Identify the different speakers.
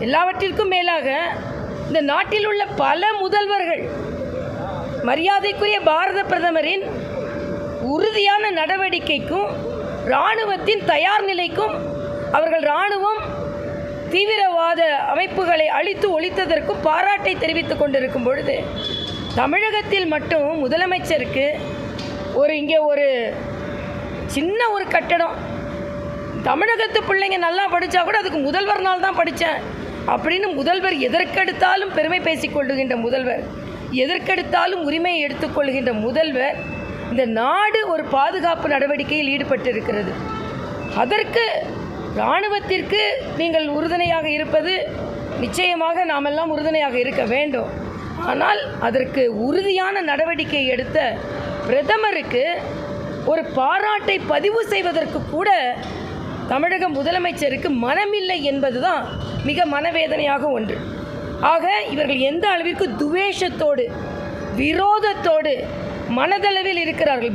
Speaker 1: எல்லாவற்றிற்கும் மேலாக இந்த நாட்டில் உள்ள பல முதல்வர்கள் மரியாதைக்குரிய பாரத பிரதமரின் உறுதியான நடவடிக்கைக்கும் இராணுவத்தின் தயார் நிலைக்கும் அவர்கள் இராணுவம் தீவிரவாத அமைப்புகளை அழித்து ஒழித்ததற்கும் பாராட்டை தெரிவித்துக் கொண்டிருக்கும் பொழுது தமிழகத்தில் மட்டும் முதலமைச்சருக்கு ஒரு இங்கே ஒரு சின்ன ஒரு கட்டடம். தமிழகத்து பிள்ளைங்க நல்லா படித்தா கூட அதுக்கு முதல்வர் நாள் தான் படித்தேன் அப்படின்னு முதல்வர் எதற்கெடுத்தாலும் பெருமை பேசிக்கொள்கின்ற முதல்வர் எதற்கெடுத்தாலும் உரிமையை எடுத்துக்கொள்கின்ற முதல்வர் இந்த நாடு ஒரு பாதுகாப்பு நடவடிக்கையில் ஈடுபட்டிருக்கிறது. அதற்கு இராணுவத்திற்கு நீங்கள் உறுதுணையாக இருப்பது நிச்சயமாக நாமெல்லாம் உறுதுணையாக இருக்க வேண்டும். ஆனால் அதற்கு உறுதியான நடவடிக்கை எடுத்த பிரதமருக்கு ஒரு பாராட்டை பதிவு செய்வதற்கு கூட தமிழக முதலமைச்சருக்கு மனமில்லை என்பதுதான் மிக மனவேதனையாக ஒன்று. ஆக இவர்கள் எந்த அளவிற்கு துவேஷத்தோடு விரோதத்தோடு மனதளவில் இருக்கிறார்கள்